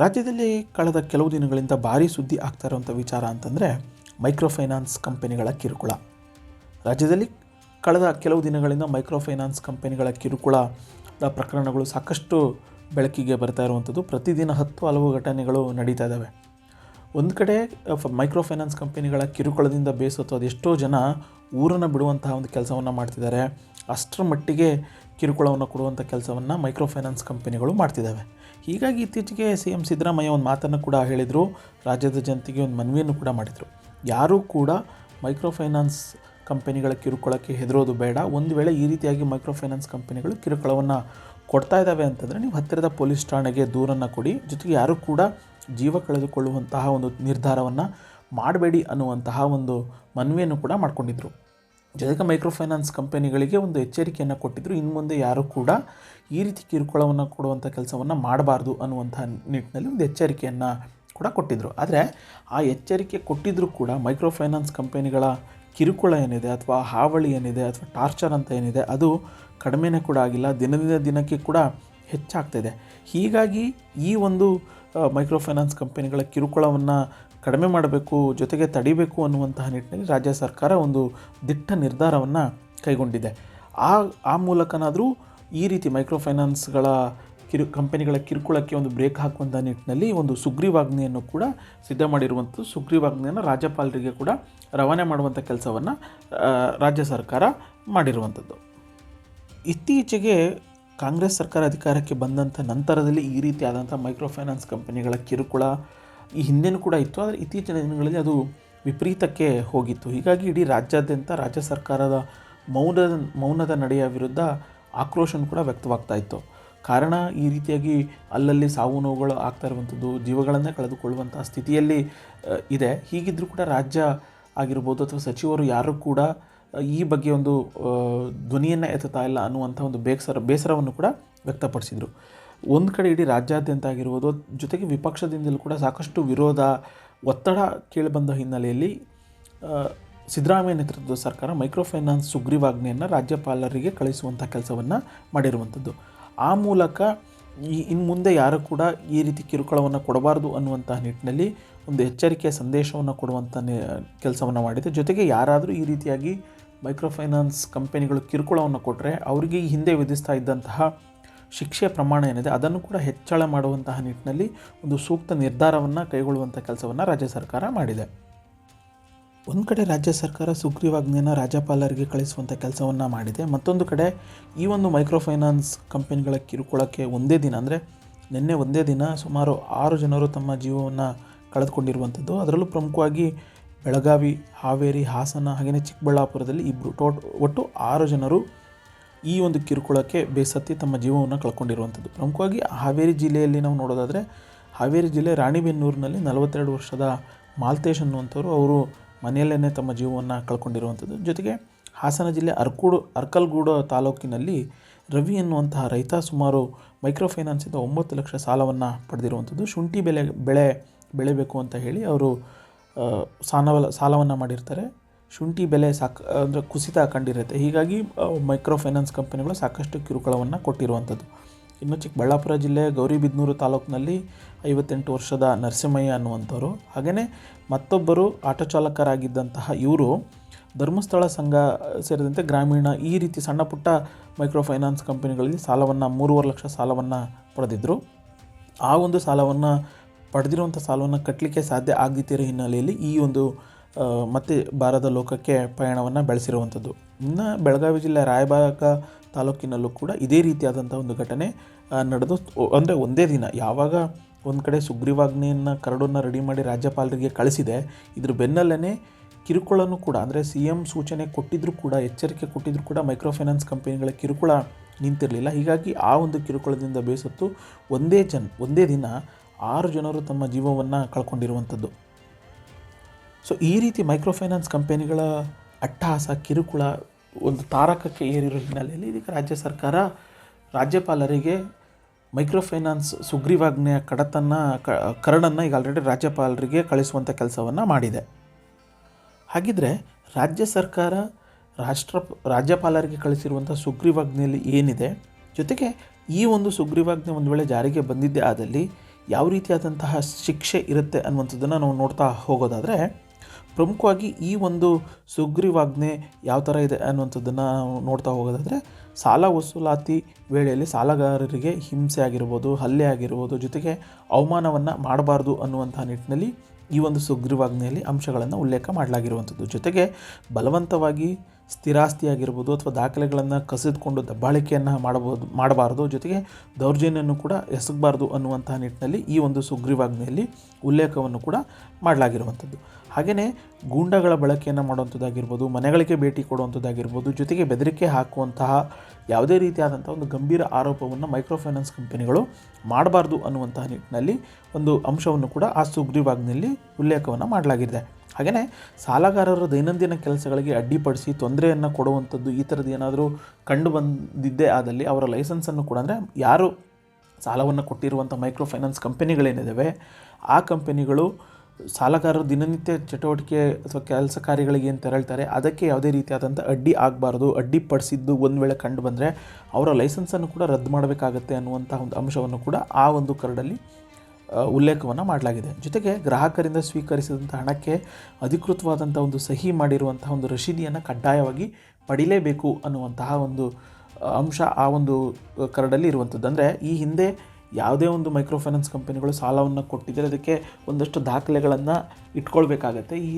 ರಾಜ್ಯದಲ್ಲಿ ಕಳೆದ ಕೆಲವು ದಿನಗಳಿಂದ ಭಾರಿ ಸುದ್ದಿ ಆಗ್ತಾ ಇರುವಂಥ ವಿಚಾರ ಅಂತಂದರೆ ಮೈಕ್ರೋ ಫೈನಾನ್ಸ್ ಕಂಪನಿಗಳ ಕಿರುಕುಳ. ರಾಜ್ಯದಲ್ಲಿ ಕಳೆದ ಕೆಲವು ದಿನಗಳಿಂದ ಮೈಕ್ರೋ ಫೈನಾನ್ಸ್ ಕಂಪನಿಗಳ ಕಿರುಕುಳದ ಪ್ರಕರಣಗಳು ಸಾಕಷ್ಟು ಬೆಳಕಿಗೆ ಬರ್ತಾ ಇರುವಂಥದ್ದು. ಪ್ರತಿದಿನ ಹತ್ತು ಹಲವು ಘಟನೆಗಳು ನಡೀತಾ ಇದ್ದಾವೆ. ಒಂದು ಕಡೆ ಮೈಕ್ರೋ ಫೈನಾನ್ಸ್ ಕಂಪನಿಗಳ ಕಿರುಕುಳದಿಂದ ಬೇಸತ್ತು ಅದೆಷ್ಟೋ ಜನ ಊರನ್ನು ಬಿಡುವಂತಹ ಒಂದು ಕೆಲಸವನ್ನು ಮಾಡ್ತಿದ್ದಾರೆ. ಅಷ್ಟರ ಮಟ್ಟಿಗೆ ಕಿರುಕುಳವನ್ನು ಕೊಡುವಂಥ ಕೆಲಸವನ್ನು ಮೈಕ್ರೋ ಫೈನಾನ್ಸ್ ಕಂಪನಿಗಳು ಮಾಡ್ತಿದ್ದಾವೆ. ಹೀಗಾಗಿ ಇತ್ತೀಚೆಗೆ ಸಿ ಎಂ ಸಿದ್ದರಾಮಯ್ಯ ಒಂದು ಮಾತನ್ನು ಕೂಡ ಹೇಳಿದರು. ರಾಜ್ಯದ ಜನತೆಗೆ ಒಂದು ಮನವಿಯನ್ನು ಕೂಡ ಮಾಡಿದರು. ಯಾರೂ ಕೂಡ ಮೈಕ್ರೋ ಫೈನಾನ್ಸ್ ಕಂಪನಿಗಳ ಕಿರುಕುಳಕ್ಕೆ ಹೆದರೋದು ಬೇಡ. ಒಂದು ವೇಳೆ ಈ ರೀತಿಯಾಗಿ ಮೈಕ್ರೋ ಫೈನಾನ್ಸ್ ಕಂಪನಿಗಳು ಕಿರುಕುಳವನ್ನು ಕೊಡ್ತಾ ಇದ್ದಾವೆ ಅಂತಂದರೆ ನೀವು ಹತ್ತಿರದ ಪೊಲೀಸ್ ಠಾಣೆಗೆ ದೂರನ್ನು ಕೊಡಿ. ಜೊತೆಗೆ ಯಾರೂ ಕೂಡ ಜೀವ ಕಳೆದುಕೊಳ್ಳುವಂತಹ ಒಂದು ನಿರ್ಧಾರವನ್ನು ಮಾಡಬೇಡಿ ಅನ್ನುವಂತಹ ಒಂದು ಮನವಿಯನ್ನು ಕೂಡ ಮಾಡಿಕೊಂಡಿದ್ರು. ಜೊತೆಗೆ ಮೈಕ್ರೋ ಫೈನಾನ್ಸ್ ಕಂಪನಿಗಳಿಗೆ ಒಂದು ಎಚ್ಚರಿಕೆಯನ್ನು ಕೊಟ್ಟಿದ್ದರು ಇನ್ನು ಮುಂದೆ ಯಾರೂ ಕೂಡ ಈ ರೀತಿ ಕಿರುಕುಳವನ್ನು ಕೊಡುವಂಥ ಕೆಲಸವನ್ನು ಮಾಡಬಾರ್ದು ಅನ್ನುವಂಥ ನಿಟ್ಟಿನಲ್ಲಿ ಒಂದು ಎಚ್ಚರಿಕೆಯನ್ನು ಕೂಡ ಕೊಟ್ಟಿದ್ದರು ಆದರೆ ಆ ಎಚ್ಚರಿಕೆ ಕೊಟ್ಟಿದ್ದರೂ ಕೂಡ ಮೈಕ್ರೋ ಫೈನಾನ್ಸ್ ಕಂಪನಿಗಳ ಕಿರುಕುಳ ಏನಿದೆ ಅಥವಾ ಹಾವಳಿ ಏನಿದೆ ಅಥವಾ ಟಾರ್ಚರ್ ಅಂತ ಏನಿದೆ ಅದು ಕಡಿಮೆನೇ ಕೂಡ ಆಗಿಲ್ಲ. ದಿನದಿಂದ ದಿನಕ್ಕೆ ಕೂಡ ಹೆಚ್ಚಾಗ್ತಿದೆ ಹೀಗಾಗಿ ಈ ಒಂದು ಮೈಕ್ರೋ ಫೈನಾನ್ಸ್ ಕಂಪನಿಗಳ ಕಿರುಕುಳವನ್ನು ಕಡಿಮೆ ಮಾಡಬೇಕು, ಜೊತೆಗೆ ತಡಿಬೇಕು ಅನ್ನುವಂತಹ ನಿಟ್ಟಿನಲ್ಲಿ ರಾಜ್ಯ ಸರ್ಕಾರ ಒಂದು ದಿಟ್ಟ ನಿರ್ಧಾರವನ್ನು ಕೈಗೊಂಡಿದೆ. ಆ ಆ ಮೂಲಕನಾದರೂ ಈ ರೀತಿ ಮೈಕ್ರೋ ಫೈನಾನ್ಸ್ಗಳ ಕಿರು, ಕಂಪನಿಗಳ ಕಿರುಕುಳಕ್ಕೆ ಒಂದು ಬ್ರೇಕ್ ಹಾಕುವಂಥ ನಿಟ್ಟಿನಲ್ಲಿ ಒಂದು ಸುಗ್ರೀವಾಜ್ಞೆಯನ್ನು ಕೂಡ ಸಿದ್ಧ ಮಾಡಿರುವಂಥದ್ದು. ಸುಗ್ರೀವಾಜ್ಞೆಯನ್ನು ರಾಜ್ಯಪಾಲರಿಗೆ ಕೂಡ ರವಾನೆ ಮಾಡುವಂಥ ಕೆಲಸವನ್ನು ರಾಜ್ಯ ಸರ್ಕಾರ ಮಾಡಿರುವಂಥದ್ದು. ಇತ್ತೀಚೆಗೆ ಕಾಂಗ್ರೆಸ್ ಸರ್ಕಾರ ಅಧಿಕಾರಕ್ಕೆ ಬಂದಂಥ ನಂತರದಲ್ಲಿ ಈ ರೀತಿಯಾದಂಥ ಮೈಕ್ರೋ ಫೈನಾನ್ಸ್ ಕಂಪನಿಗಳ ಕಿರುಕುಳ ಈ ಹಿಂದೆನೂ ಕೂಡ ಇತ್ತು, ಆದರೆ ಇತ್ತೀಚಿನ ದಿನಗಳಲ್ಲಿ ಅದು ವಿಪರೀತಕ್ಕೆ ಹೋಗಿತ್ತು. ಹೀಗಾಗಿ ಇಡೀ ರಾಜ್ಯಾದ್ಯಂತ ರಾಜ್ಯ ಸರ್ಕಾರದ ಮೌನದ ಮೌನದ ನಡೆಯ ವಿರುದ್ಧ ಆಕ್ರೋಶನ ಕೂಡ ವ್ಯಕ್ತವಾಗ್ತಾ ಇತ್ತು. ಕಾರಣ ಈ ರೀತಿಯಾಗಿ ಅಲ್ಲಲ್ಲಿ ಸಾವು ನೋವುಗಳು ಆಗ್ತಾ ಇರುವಂಥದ್ದು ಜೀವಗಳನ್ನೇ ಕಳೆದುಕೊಳ್ಳುವಂಥ ಸ್ಥಿತಿಯಲ್ಲಿ ಇದೆ. ಹೀಗಿದ್ದರೂ ಕೂಡ ರಾಜ್ಯ ಆಗಿರ್ಬೋದು ಅಥವಾ ಸಚಿವರು ಯಾರೂ ಕೂಡ ಈ ಬಗ್ಗೆ ಒಂದು ಧ್ವನಿಯನ್ನು ಎತ್ತುತ್ತಾ ಇಲ್ಲ ಅನ್ನುವಂಥ ಒಂದು ಬೇಸರ ಬೇಸರವನ್ನು ಕೂಡ ವ್ಯಕ್ತಪಡಿಸಿದರು. ಒಂದು ಕಡೆ ಇಡೀ ರಾಜ್ಯಾದ್ಯಂತ ಆಗಿರ್ಬೋದು ಜೊತೆಗೆ ವಿಪಕ್ಷದಿಂದಲೂ ಕೂಡ ಸಾಕಷ್ಟು ವಿರೋಧ, ಒತ್ತಡ ಕೇಳಿಬಂದ ಹಿನ್ನೆಲೆಯಲ್ಲಿ ಸಿದ್ದರಾಮಯ್ಯ ನೇತೃತ್ವದ ಸರ್ಕಾರ ಮೈಕ್ರೋ ಫೈನಾನ್ಸ್ ಸುಗ್ರೀವಾಜ್ಞೆಯನ್ನು ರಾಜ್ಯಪಾಲರಿಗೆ ಕಳಿಸುವಂಥ ಕೆಲಸವನ್ನು ಮಾಡಿರುವಂಥದ್ದು. ಆ ಮೂಲಕ ಈ ಇನ್ನು ಮುಂದೆ ಯಾರು ಕೂಡ ಈ ರೀತಿ ಕಿರುಕುಳವನ್ನು ಕೊಡಬಾರ್ದು ಅನ್ನುವಂಥ ನಿಟ್ಟಿನಲ್ಲಿ ಒಂದು ಎಚ್ಚರಿಕೆಯ ಸಂದೇಶವನ್ನು ಕೊಡುವಂಥ ಕೆಲಸವನ್ನು ಮಾಡಿದೆ. ಜೊತೆಗೆ ಯಾರಾದರೂ ಈ ರೀತಿಯಾಗಿ ಮೈಕ್ರೋ ಫೈನಾನ್ಸ್ ಕಂಪನಿಗಳು ಕಿರುಕುಳವನ್ನು ಕೊಟ್ಟರೆ ಅವರಿಗೆ ಹಿಂದೆ ವಿಧಿಸ್ತಾ ಇದ್ದಂತಹ ಶಿಕ್ಷೆಯ ಪ್ರಮಾಣ ಏನಿದೆ, ಅದನ್ನು ಕೂಡ ಹೆಚ್ಚಳ ಮಾಡುವಂತಹ ನಿಟ್ಟಿನಲ್ಲಿ ಒಂದು ಸೂಕ್ತ ನಿರ್ಧಾರವನ್ನು ಕೈಗೊಳ್ಳುವಂಥ ಕೆಲಸವನ್ನು ರಾಜ್ಯ ಸರ್ಕಾರ ಮಾಡಿದೆ. ಒಂದು ಕಡೆ ರಾಜ್ಯ ಸರ್ಕಾರ ಸುಗ್ರೀವಾಜ್ಞೆಯನ್ನು ರಾಜ್ಯಪಾಲರಿಗೆ ಕಳಿಸುವಂಥ ಕೆಲಸವನ್ನು ಮಾಡಿದೆ, ಮತ್ತೊಂದು ಕಡೆ ಈ ಒಂದು ಮೈಕ್ರೋ ಫೈನಾನ್ಸ್ ಕಂಪನಿಗಳ ಕಿರುಕುಳಕ್ಕೆ ಒಂದೇ ದಿನ ಅಂದರೆ ನಿನ್ನೆ ಒಂದೇ ದಿನ ಸುಮಾರು ಆರು ಜನರು ತಮ್ಮ ಜೀವವನ್ನು ಕಳೆದುಕೊಂಡಿರುವಂಥದ್ದು ಅದರಲ್ಲೂ ಪ್ರಮುಖವಾಗಿ ಬೆಳಗಾವಿ, ಹಾವೇರಿ, ಹಾಸನ ಹಾಗೆಯೇ ಚಿಕ್ಕಬಳ್ಳಾಪುರದಲ್ಲಿ ಇಬ್ಬರು ಟೋಟ್ ಒಟ್ಟು ಆರು ಜನರು ಈ ಒಂದು ಕಿರುಕುಳಕ್ಕೆ ಬೇಸತ್ತಿ ತಮ್ಮ ಜೀವವನ್ನು ಕಳ್ಕೊಂಡಿರುವಂಥದ್ದು. ಪ್ರಮುಖವಾಗಿ ಹಾವೇರಿ ಜಿಲ್ಲೆಯಲ್ಲಿ ನಾವು ನೋಡೋದಾದರೆ, ಹಾವೇರಿ ಜಿಲ್ಲೆ ರಾಣಿಬೆನ್ನೂರಿನಲ್ಲಿ ನಲವತ್ತೆರಡು ವರ್ಷದ ಮಾಲ್ತೇಶ್ ಅನ್ನುವಂಥವ್ರು ಅವರು ಮನೆಯಲ್ಲೇ ತಮ್ಮ ಜೀವವನ್ನು ಕಳ್ಕೊಂಡಿರುವಂಥದ್ದು. ಜೊತೆಗೆ ಹಾಸನ ಜಿಲ್ಲೆ ಅರ್ಕೂಡು, ಅರ್ಕಲ್ಗೂಡು ತಾಲೂಕಿನಲ್ಲಿ ರವಿ ಎನ್ನುವಂತಹ ರೈತ ಸುಮಾರು ಮೈಕ್ರೋ ಫೈನಾನ್ಸಿಂದ ಒಂಬತ್ತು ಲಕ್ಷ ಸಾಲವನ್ನು ಪಡೆದಿರುವಂಥದ್ದು. ಶುಂಠಿ ಬೆಲೆ, ಬೆಳೆ ಬೆಳೆಯಬೇಕು ಅಂತ ಹೇಳಿ ಅವರು ಸಾಲವಲ್ಲ ಸಾಲವನ್ನು ಮಾಡಿರ್ತಾರೆ. ಶುಂಠಿ ಬೆಲೆ ಸಾಕ, ಅಂದರೆ ಕುಸಿತ ಕಂಡಿರುತ್ತೆ. ಹೀಗಾಗಿ ಮೈಕ್ರೋ ಫೈನಾನ್ಸ್ ಕಂಪನಿಗಳು ಸಾಕಷ್ಟು ಕಿರುಕುಳವನ್ನು ಕೊಟ್ಟಿರುವಂಥದ್ದು. ಇನ್ನು ಚಿಕ್ಕಬಳ್ಳಾಪುರ ಜಿಲ್ಲೆ ಗೌರಿಬಿದನೂರು ತಾಲೂಕಿನಲ್ಲಿ ಐವತ್ತೆಂಟು ವರ್ಷದ ನರಸಿಂಹಯ್ಯ ಅನ್ನುವಂಥವ್ರು. ಹಾಗೆಯೇ ಮತ್ತೊಬ್ಬರು ಆಟೋ ಚಾಲಕರಾಗಿದ್ದಂತಹ ಇವರು ಧರ್ಮಸ್ಥಳ ಸಂಘ ಸೇರಿದಂತೆ ಗ್ರಾಮೀಣ ಈ ರೀತಿ ಸಣ್ಣ ಪುಟ್ಟ ಮೈಕ್ರೋ ಫೈನಾನ್ಸ್ ಕಂಪನಿಗಳಲ್ಲಿ ಸಾಲವನ್ನು, ಮೂರುವರೆ ಲಕ್ಷ ಸಾಲವನ್ನು ಪಡೆದಿದ್ದರು ಆ ಒಂದು ಸಾಲವನ್ನು ಪಡೆದಿರುವಂಥ ಸಾಲವನ್ನು ಕಟ್ಟಲಿಕ್ಕೆ ಸಾಧ್ಯ ಆಗದಿತ್ತಿರೋ ಹಿನ್ನೆಲೆಯಲ್ಲಿ ಈ ಒಂದು ಮತ್ತೆ ಬಾರದ ಲೋಕಕ್ಕೆ ಪಯಣವನ್ನು ಬೆಳೆಸಿರುವಂಥದ್ದು. ಇನ್ನು ಬೆಳಗಾವಿ ಜಿಲ್ಲೆ ರಾಯಬಾಗ ತಾಲೂಕಿನಲ್ಲೂ ಕೂಡ ಇದೇ ರೀತಿಯಾದಂಥ ಒಂದು ಘಟನೆ ನಡೆದು ಅಂದರೆ ಒಂದೇ ದಿನ, ಯಾವಾಗ ಒಂದು ಕಡೆ ಸುಗ್ರೀವಾಜ್ಞೆಯನ್ನು, ಕರಡನ್ನು ರೆಡಿ ಮಾಡಿ ರಾಜ್ಯಪಾಲರಿಗೆ ಕಳಿಸಿದೆ, ಇದ್ರ ಬೆನ್ನಲ್ಲೇ ಕಿರುಕುಳನೂ ಕೂಡ, ಅಂದರೆ ಸಿ ಎಂ ಸೂಚನೆ ಕೊಟ್ಟಿದ್ದರೂ ಕೂಡ, ಎಚ್ಚರಿಕೆ ಕೊಟ್ಟಿದ್ದರೂ ಕೂಡ ಮೈಕ್ರೋ ಫೈನಾನ್ಸ್ ಕಂಪನಿಗಳ ಕಿರುಕುಳ ನಿಂತಿರಲಿಲ್ಲ. ಹೀಗಾಗಿ ಆ ಒಂದು ಕಿರುಕುಳದಿಂದ ಬೇಸತ್ತು ಒಂದೇ ಜನ, ಒಂದೇ ದಿನ ಆರು ಜನರು ತಮ್ಮ ಜೀವವನ್ನು ಕಳ್ಕೊಂಡಿರುವಂಥದ್ದು. ಸೊ ಈ ರೀತಿ ಮೈಕ್ರೋ ಫೈನಾನ್ಸ್ ಕಂಪನಿಗಳ ಅಟ್ಟಹಾಸ, ಕಿರುಕುಳ ಒಂದು ತಾರಕಕ್ಕೆ ಏರಿರೋ ಹಿನ್ನೆಲೆಯಲ್ಲಿ ಇದೀಗ ರಾಜ್ಯ ಸರ್ಕಾರ ರಾಜ್ಯಪಾಲರಿಗೆ ಮೈಕ್ರೋ ಫೈನಾನ್ಸ್ ಸುಗ್ರೀವಾಜ್ಞೆಯ ಕಡತನ್ನು ಕರಡನ್ನು ಈಗ ಆಲ್ರೆಡಿ ರಾಜ್ಯಪಾಲರಿಗೆ ಕಳಿಸುವಂಥ ಕೆಲಸವನ್ನು ಮಾಡಿದೆ. ಹಾಗಿದ್ರೆ ರಾಜ್ಯ ಸರ್ಕಾರ ರಾಷ್ಟ್ರ, ರಾಜ್ಯಪಾಲರಿಗೆ ಕಳಿಸಿರುವಂಥ ಸುಗ್ರೀವಾಜ್ಞೆಯಲ್ಲಿ ಏನಿದೆ? ಜೊತೆಗೆ ಈ ಒಂದು ಸುಗ್ರೀವಾಜ್ಞೆ ಒಂದು ವೇಳೆ ಜಾರಿಗೆ ಬಂದಿದ್ದೇ ಆದಲ್ಲಿ ಯಾವ ರೀತಿಯಾದಂತಹ ಶಿಕ್ಷೆ ಇರುತ್ತೆ ಅನ್ನುವಂಥದ್ದನ್ನು ನಾವು ನೋಡ್ತಾ ಹೋಗೋದಾದರೆ, ಪ್ರಮುಖವಾಗಿ ಈ ಒಂದು ಸುಗ್ರೀವಾಜ್ಞೆ ಯಾವ ಥರ ಇದೆ ಅನ್ನುವಂಥದ್ದನ್ನು ನಾವು ನೋಡ್ತಾ ಹೋಗೋದಾದರೆ, ಸಾಲ ವಸೂಲಾತಿ ವೇಳೆಯಲ್ಲಿ ಸಾಲಗಾರರಿಗೆ ಹಿಂಸೆ ಆಗಿರ್ಬೋದು, ಹಲ್ಲೆ ಆಗಿರ್ಬೋದು, ಜೊತೆಗೆ ಅವಮಾನವನ್ನು ಮಾಡಬಾರ್ದು ಅನ್ನುವಂಥ ನಿಟ್ಟಿನಲ್ಲಿ ಈ ಒಂದು ಸುಗ್ರೀವಾಜ್ಞೆಯಲ್ಲಿ ಅಂಶಗಳನ್ನು ಉಲ್ಲೇಖ ಮಾಡಲಾಗಿರುವಂಥದ್ದು. ಜೊತೆಗೆ ಬಲವಂತವಾಗಿ ಸ್ಥಿರಾಸ್ತಿ ಆಗಿರ್ಬೋದು ಅಥವಾ ದಾಖಲೆಗಳನ್ನು ಕಸಿದುಕೊಂಡು ದಬ್ಬಾಳಿಕೆಯನ್ನು ಮಾಡಬಹುದು, ಮಾಡಬಾರ್ದು. ಜೊತೆಗೆ ದೌರ್ಜನ್ಯವನ್ನು ಕೂಡ ಎಸಗಬಾರ್ದು ಅನ್ನುವಂತಹ ನಿಟ್ಟಿನಲ್ಲಿ ಈ ಒಂದು ಸುಗ್ರೀವಾಜ್ಞೆಯಲ್ಲಿ ಉಲ್ಲೇಖವನ್ನು ಕೂಡ ಮಾಡಲಾಗಿರುವಂಥದ್ದು. ಹಾಗೆಯೇ ಗೂಂಡಗಳ ಬಳಕೆಯನ್ನು ಮಾಡುವಂಥದ್ದಾಗಿರ್ಬೋದು, ಮನೆಗಳಿಗೆ ಭೇಟಿ ಕೊಡುವಂಥದ್ದಾಗಿರ್ಬೋದು, ಜೊತೆಗೆ ಬೆದರಿಕೆ ಹಾಕುವಂತಹ ಯಾವುದೇ ರೀತಿಯಾದಂಥ ಒಂದು ಗಂಭೀರ ಆರೋಪವನ್ನು ಮೈಕ್ರೋ ಫೈನಾನ್ಸ್ ಕಂಪನಿಗಳು ಮಾಡಬಾರ್ದು ಅನ್ನುವಂತಹ ನಿಟ್ಟಿನಲ್ಲಿ ಒಂದು ಅಂಶವನ್ನು ಕೂಡ ಆ ಸುಗ್ರೀವಾಜ್ಞೆಯಲ್ಲಿ ಉಲ್ಲೇಖವನ್ನು ಮಾಡಲಾಗಿದೆ. ಹಾಗೆಯೇ ಸಾಲಗಾರರ ದೈನಂದಿನ ಕೆಲಸಗಳಿಗೆ ಅಡ್ಡಿಪಡಿಸಿ ತೊಂದರೆಯನ್ನು ಕೊಡುವಂಥದ್ದು ಈ ಥರದ್ದು ಏನಾದರೂ ಕಂಡು ಬಂದಿದ್ದೇ ಆದಲ್ಲಿ ಅವರ ಲೈಸೆನ್ಸನ್ನು ಕೂಡ ಅಂದರೆ ಯಾರು ಸಾಲವನ್ನು ಕೊಟ್ಟಿರುವಂಥ ಮೈಕ್ರೋ ಫೈನಾನ್ಸ್ ಕಂಪನಿಗಳೇನಿದ್ದಾವೆ ಆ ಕಂಪನಿಗಳು ಸಾಲಗಾರರು ದಿನನಿತ್ಯ ಚಟುವಟಿಕೆ ಅಥವಾ ಕೆಲಸ ಕಾರ್ಯಗಳಿಗೆ ಏನು ತೆರಳ್ತಾರೆ, ಅದಕ್ಕೆ ಯಾವುದೇ ರೀತಿಯಾದಂಥ ಅಡ್ಡಿ ಆಗಬಾರ್ದು, ಅಡ್ಡಿಪಡಿಸಿದ್ದು ಒಂದು ವೇಳೆ ಕಂಡು ಬಂದರೆ ಅವರ ಲೈಸೆನ್ಸನ್ನು ಕೂಡ ರದ್ದು ಮಾಡಬೇಕಾಗತ್ತೆ ಅನ್ನುವಂಥ ಒಂದು ಅಂಶವನ್ನು ಕೂಡ ಆ ಒಂದು ಕರಡಲ್ಲಿ ಉಲ್ಲೇಖವನ್ನು ಮಾಡಲಾಗಿದೆ. ಜೊತೆಗೆ ಗ್ರಾಹಕರಿಂದ ಸ್ವೀಕರಿಸಿದಂಥ ಹಣಕ್ಕೆ ಅಧಿಕೃತವಾದಂಥ ಒಂದು ಸಹಿ ಮಾಡಿರುವಂತಹ ಒಂದು ರಶೀದಿಯನ್ನು ಕಡ್ಡಾಯವಾಗಿ ಪಡಿಲೇಬೇಕು ಅನ್ನುವಂತಹ ಒಂದು ಅಂಶ ಆ ಒಂದು ಕರಡಲ್ಲಿ ಇರುವಂಥದ್ದು ಅಂದರೆ ಈ ಹಿಂದೆ ಯಾವುದೇ ಒಂದು ಮೈಕ್ರೋ ಫೈನಾನ್ಸ್ ಕಂಪನಿಗಳು ಸಾಲವನ್ನು ಕೊಟ್ಟಿದ್ದರೆ ಅದಕ್ಕೆ ಒಂದಷ್ಟು ದಾಖಲೆಗಳನ್ನು ಇಟ್ಕೊಳ್ಬೇಕಾಗತ್ತೆ. ಈ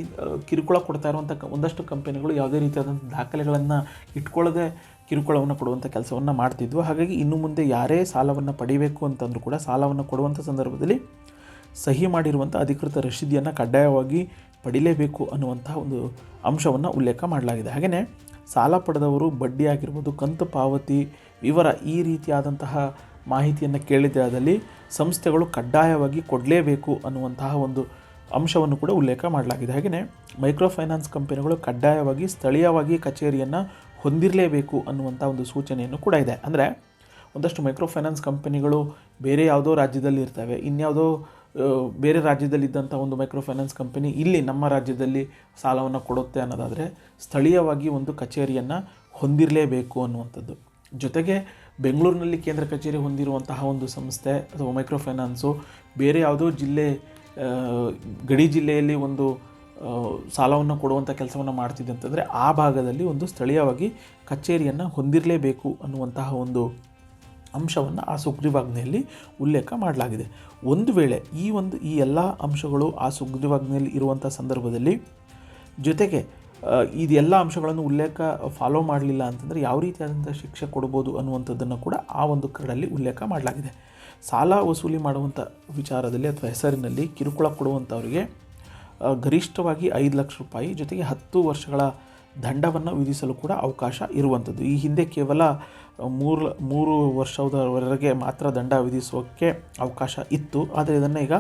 ಕಿರುಕುಳ ಕೊಡ್ತಾ ಇರುವಂಥ ಒಂದಷ್ಟು ಕಂಪನಿಗಳು ಯಾವುದೇ ರೀತಿಯಾದಂಥ ದಾಖಲೆಗಳನ್ನು ಇಟ್ಕೊಳ್ಳದೆ ಕಿರುಕುಳವನ್ನು ಕೊಡುವಂಥ ಕೆಲಸವನ್ನು ಮಾಡ್ತಿದ್ವು. ಹಾಗಾಗಿ ಇನ್ನು ಮುಂದೆ ಯಾರೇ ಸಾಲವನ್ನು ಪಡಿಬೇಕು ಅಂತಂದರೂ ಕೂಡ ಸಾಲವನ್ನು ಕೊಡುವಂಥ ಸಂದರ್ಭದಲ್ಲಿ ಸಹಿ ಮಾಡಿರುವಂಥ ಅಧಿಕೃತ ರಶೀದಿಯನ್ನು ಕಡ್ಡಾಯವಾಗಿ ಪಡಿಲೇಬೇಕು ಅನ್ನುವಂತಹ ಒಂದು ಅಂಶವನ್ನು ಉಲ್ಲೇಖ ಮಾಡಲಾಗಿದೆ. ಹಾಗೆಯೇ ಸಾಲ ಪಡೆದವರು ಬಡ್ಡಿ ಆಗಿರ್ಬೋದು, ಕಂತು ಪಾವತಿ, ವಿವರ ಈ ರೀತಿಯಾದಂತಹ ಮಾಹಿತಿಯನ್ನು ಕೇಳಿದಾದಲ್ಲಿ ಸಂಸ್ಥೆಗಳು ಕಡ್ಡಾಯವಾಗಿ ಕೊಡಲೇಬೇಕು ಅನ್ನುವಂತಹ ಒಂದು ಅಂಶವನ್ನು ಕೂಡ ಉಲ್ಲೇಖ ಮಾಡಲಾಗಿದೆ. ಹಾಗೆಯೇ ಮೈಕ್ರೋ ಫೈನಾನ್ಸ್ ಕಂಪನಿಗಳು ಕಡ್ಡಾಯವಾಗಿ ಸ್ಥಳೀಯವಾಗಿ ಕಚೇರಿಯನ್ನು ಹೊಂದಿರಲೇಬೇಕು ಅನ್ನುವಂಥ ಒಂದು ಸೂಚನೆಯನ್ನು ಕೂಡ ಇದೆ. ಅಂದರೆ ಒಂದಷ್ಟು ಮೈಕ್ರೋ ಫೈನಾನ್ಸ್ ಕಂಪನಿಗಳು ಬೇರೆ ಯಾವುದೋ ರಾಜ್ಯದಲ್ಲಿ ಇರ್ತವೆ. ಇನ್ಯಾವುದೋ ಬೇರೆ ರಾಜ್ಯದಲ್ಲಿದ್ದಂಥ ಒಂದು ಮೈಕ್ರೋ ಫೈನಾನ್ಸ್ ಕಂಪನಿ ಇಲ್ಲಿ ನಮ್ಮ ರಾಜ್ಯದಲ್ಲಿ ಸಾಲವನ್ನು ಕೊಡುತ್ತೆ ಅನ್ನೋದಾದರೆ ಸ್ಥಳೀಯವಾಗಿ ಒಂದು ಕಚೇರಿಯನ್ನು ಹೊಂದಿರಲೇಬೇಕು ಅನ್ನುವಂಥದ್ದು. ಜೊತೆಗೆ ಬೆಂಗಳೂರಿನಲ್ಲಿ ಕೇಂದ್ರ ಕಚೇರಿ ಹೊಂದಿರುವಂತಹ ಒಂದು ಸಂಸ್ಥೆ ಅಥವಾ ಮೈಕ್ರೋ ಫೈನಾನ್ಸು ಬೇರೆ ಯಾವುದೋ ಜಿಲ್ಲೆ ಗಡಿ ಜಿಲ್ಲೆಯಲ್ಲಿ ಒಂದು ಸಾಲವನ್ನು ಕೊಡುವಂಥ ಕೆಲಸವನ್ನು ಮಾಡ್ತಿದೆ ಅಂತಂದರೆ ಆ ಭಾಗದಲ್ಲಿ ಒಂದು ಸ್ಥಳೀಯವಾಗಿ ಕಚೇರಿಯನ್ನು ಹೊಂದಿರಲೇಬೇಕು ಅನ್ನುವಂತಹ ಒಂದು ಅಂಶವನ್ನು ಆ ಸುಗ್ರೀವಾಜ್ಞೆಯಲ್ಲಿ ಉಲ್ಲೇಖ ಮಾಡಲಾಗಿದೆ. ಒಂದು ವೇಳೆ ಈ ಒಂದು, ಈ ಎಲ್ಲ ಅಂಶಗಳು ಆ ಸುಗ್ರೀವಾಜ್ಞೆಯಲ್ಲಿ ಇರುವಂಥ ಸಂದರ್ಭದಲ್ಲಿ ಜೊತೆಗೆ ಇದೆಲ್ಲ ಅಂಶಗಳನ್ನು ಉಲ್ಲೇಖ ಫಾಲೋ ಮಾಡಲಿಲ್ಲ ಅಂತಂದರೆ ಯಾವ ರೀತಿಯಾದಂಥ ಶಿಕ್ಷೆ ಕೊಡ್ಬೋದು ಅನ್ನುವಂಥದ್ದನ್ನು ಕೂಡ ಆ ಒಂದು ಕರಡಲ್ಲಿ ಉಲ್ಲೇಖ ಮಾಡಲಾಗಿದೆ. ಸಾಲ ವಸೂಲಿ ಮಾಡುವಂಥ ವಿಚಾರದಲ್ಲಿ ಅಥವಾ ಹೆಸರಿನಲ್ಲಿ ಕಿರುಕುಳ ಕೊಡುವಂಥವರಿಗೆ ಗರಿಷ್ಠವಾಗಿ ಐದು ಲಕ್ಷ ರೂಪಾಯಿ ಜೊತೆಗೆ ಹತ್ತು ವರ್ಷಗಳ ದಂಡವನ್ನು ವಿಧಿಸಲು ಕೂಡ ಅವಕಾಶ ಇರುವಂಥದ್ದು. ಈ ಹಿಂದೆ ಕೇವಲ ಮೂರು ಮೂರು ವರ್ಷದವರೆಗೆ ಮಾತ್ರ ದಂಡ ವಿಧಿಸೋಕ್ಕೆ ಅವಕಾಶ ಇತ್ತು. ಆದರೆ ಇದನ್ನು ಈಗ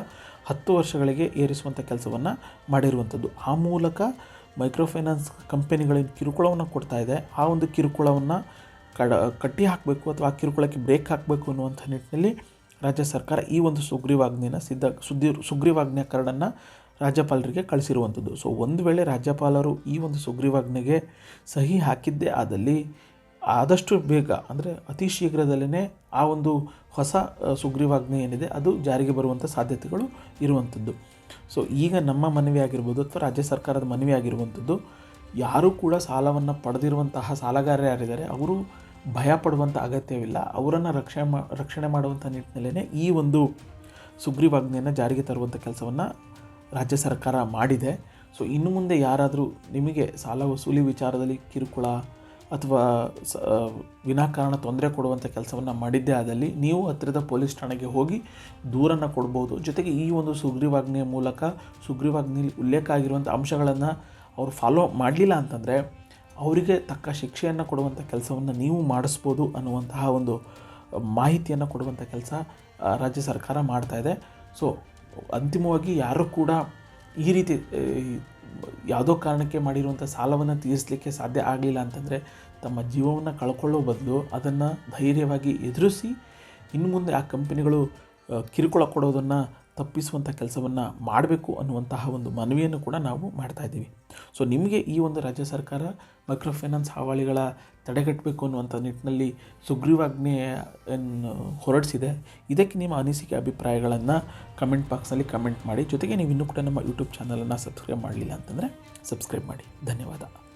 ಹತ್ತು ವರ್ಷಗಳಿಗೆ ಏರಿಸುವಂಥ ಕೆಲಸವನ್ನು ಮಾಡಿರುವಂಥದ್ದು. ಆ ಮೂಲಕ ಮೈಕ್ರೋ ಫೈನಾನ್ಸ್ ಕಂಪನಿಗಳಿಗೆ ಕಿರುಕುಳವನ್ನು ಕೊಡ್ತಾ ಇದೆ. ಆ ಒಂದು ಕಿರುಕುಳವನ್ನು ಕಡ, ಕಟ್ಟಿ ಹಾಕಬೇಕು ಅಥವಾ ಆ ಕಿರುಕುಳಕ್ಕೆ ಬ್ರೇಕ್ ಹಾಕಬೇಕು ಅನ್ನುವಂಥ ನಿಟ್ಟಿನಲ್ಲಿ ರಾಜ್ಯ ಸರ್ಕಾರ ಈ ಒಂದು ಸುಗ್ರೀವಾಜ್ಞೆಯನ್ನು ಸಿದ್ಧ, ಸುದ್ದಿ ಸುಗ್ರೀವಾಜ್ಞೆ ಕರಡನ್ನು ರಾಜ್ಯಪಾಲರಿಗೆ ಕಳಿಸಿರುವಂಥದ್ದು. ಸೊ ಒಂದು ವೇಳೆ ರಾಜ್ಯಪಾಲರು ಈ ಒಂದು ಸುಗ್ರೀವಾಜ್ಞೆಗೆ ಸಹಿ ಹಾಕಿದ್ದೇ ಆದಲ್ಲಿ ಆದಷ್ಟು ಬೇಗ, ಅಂದರೆ ಅತಿ ಶೀಘ್ರದಲ್ಲೇ ಆ ಒಂದು ಹೊಸ ಸುಗ್ರೀವಾಜ್ಞೆ ಏನಿದೆ, ಅದು ಜಾರಿಗೆ ಬರುವಂಥ ಸಾಧ್ಯತೆಗಳು ಇರುವಂಥದ್ದು. ಸೊ ಈಗ ನಮ್ಮ ಮನವಿ ಆಗಿರ್ಬೋದು ಅಥವಾ ರಾಜ್ಯ ಸರ್ಕಾರದ ಮನವಿ ಆಗಿರುವಂಥದ್ದು, ಯಾರೂ ಕೂಡ ಸಾಲವನ್ನು ಪಡೆದಿರುವಂತಹ ಸಾಲಗಾರ ಯಾರಿದ್ದಾರೆ, ಅವರು ಭಯ ಪಡುವಂಥ ಅಗತ್ಯವಿಲ್ಲ. ಅವರನ್ನು ರಕ್ಷಣೆ ಮಾ, ರಕ್ಷಣೆ ಮಾಡುವಂಥ ನಿಟ್ಟಿನಲ್ಲೇ ಈ ಒಂದು ಸುಗ್ರೀವಾಜ್ಞೆಯನ್ನು ಜಾರಿಗೆ ತರುವಂಥ ಕೆಲಸವನ್ನು ರಾಜ್ಯ ಸರ್ಕಾರ ಮಾಡಿದೆ. ಸೊ ಇನ್ನು ಮುಂದೆ ಯಾರಾದರೂ ನಿಮಗೆ ಸಾಲ ವಸೂಲಿ ವಿಚಾರದಲ್ಲಿ ಕಿರುಕುಳ ಅಥವಾ ಸ ವಿನಾಕಾರಣ ತೊಂದರೆ ಕೊಡುವಂಥ ಕೆಲಸವನ್ನು ಮಾಡಿದ್ದೇ ಆದಲ್ಲಿ ನೀವು ಹತ್ತಿರದ ಪೊಲೀಸ್ ಠಾಣೆಗೆ ಹೋಗಿ ದೂರನ್ನು ಕೊಡ್ಬೋದು. ಜೊತೆಗೆ ಈ ಒಂದು ಸುಗ್ರೀವಾಜ್ಞೆಯ ಮೂಲಕ ಸುಗ್ರೀವಾಜ್ಞೆಯಲ್ಲಿ ಉಲ್ಲೇಖ ಆಗಿರುವಂಥ ಅಂಶಗಳನ್ನು ಅವರು ಫಾಲೋ ಮಾಡಲಿಲ್ಲ ಅಂತಂದರೆ ಅವರಿಗೆ ತಕ್ಕ ಶಿಕ್ಷೆಯನ್ನು ಕೊಡುವಂಥ ಕೆಲಸವನ್ನು ನೀವು ಮಾಡಿಸ್ಬೋದು ಅನ್ನುವಂತಹ ಒಂದು ಮಾಹಿತಿಯನ್ನು ಕೊಡುವಂಥ ಕೆಲಸ ರಾಜ್ಯ ಸರ್ಕಾರ ಮಾಡ್ತಾ ಇದೆ. ಸೊ ಅಂತಿಮವಾಗಿ ಯಾರೂ ಕೂಡ ಈ ರೀತಿ ಯಾವುದೋ ಕಾರಣಕ್ಕೆ ಮಾಡಿರುವಂಥ ಸಾಲವನ್ನು ತೀರಿಸಲಿಕ್ಕೆ ಸಾಧ್ಯ ಆಗಲಿಲ್ಲ ಅಂತಂದರೆ ತಮ್ಮ ಜೀವವನ್ನು ಕಳ್ಕೊಳ್ಳೋ ಬದಲು ಅದನ್ನು ಧೈರ್ಯವಾಗಿ ಎದುರಿಸಿ ಇನ್ನು ಮುಂದೆ ಆ ಕಂಪನಿಗಳು ಕಿರುಕುಳ ಕೊಡೋದನ್ನು ತಪ್ಪಿಸುವಂಥ ಕೆಲಸವನ್ನು ಮಾಡಬೇಕು ಅನ್ನುವಂತಹ ಒಂದು ಮನವಿಯನ್ನು ಕೂಡ ನಾವು ಮಾಡ್ತಾ ಇದ್ದೀವಿ. ಸೊ ನಿಮಗೆ ಈ ಒಂದು ರಾಜ್ಯ ಸರ್ಕಾರ ಮೈಕ್ರೋ ಫೈನಾನ್ಸ್ ಹಾವಳಿಗಳ ತಡೆಗಟ್ಟಬೇಕು ಅನ್ನುವಂಥ ನಿಟ್ಟಿನಲ್ಲಿ ಸುಗ್ರೀವಾಜ್ಞೆಯನ್ನು ಹೊರಡಿಸಿದೆ. ಇದಕ್ಕೆ ನಿಮ್ಮ ಅನಿಸಿಕೆ, ಅಭಿಪ್ರಾಯಗಳನ್ನು ಕಮೆಂಟ್ ಬಾಕ್ಸ್ನಲ್ಲಿ ಕಮೆಂಟ್ ಮಾಡಿ. ಜೊತೆಗೆ ನೀವು ಇನ್ನೂ ಕೂಡ ನಮ್ಮ ಯೂಟ್ಯೂಬ್ ಚಾನಲನ್ನು ಸಬ್ಸ್ಕ್ರೈಬ್ ಮಾಡಲಿಲ್ಲ ಅಂತಂದರೆ ಸಬ್ಸ್ಕ್ರೈಬ್ ಮಾಡಿ. ಧನ್ಯವಾದ.